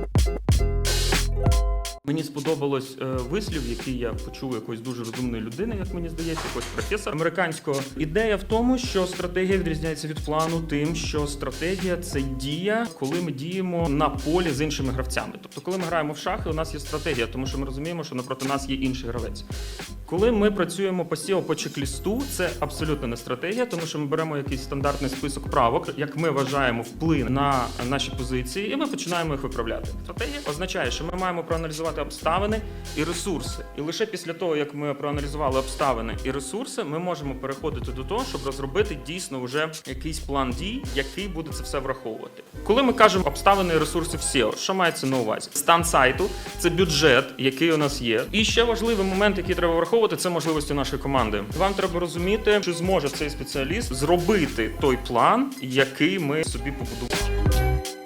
Thank you. Мені сподобалось е, вислів, який я почув якоїсь дуже розумної людини, як мені здається, якогось професора американського. Ідея в тому, що стратегія відрізняється від плану, тим, що стратегія це дія, коли ми діємо на полі з іншими гравцями. Тобто, коли ми граємо в шахи, у нас є стратегія, тому що ми розуміємо, що напроти нас є інший гравець. Коли ми працюємо по SEO по чек-лісту, це абсолютно не стратегія, тому що ми беремо якийсь стандартний список правок, як ми вважаємо вплив на наші позиції, і ми починаємо їх виправляти. Стратегія означає, що ми маємо проаналізувати обставини і ресурси. І лише після того, як ми проаналізували обставини і ресурси, ми можемо переходити до того, щоб розробити дійсно вже якийсь план дій, який буде це все враховувати. Коли ми кажемо обставини і ресурси в SEO, що мається на увазі? Стан сайту це бюджет, який у нас є. І ще важливий момент, який треба враховувати, це можливості нашої команди. Вам треба розуміти, чи зможе цей спеціаліст зробити той план, який ми собі побудували.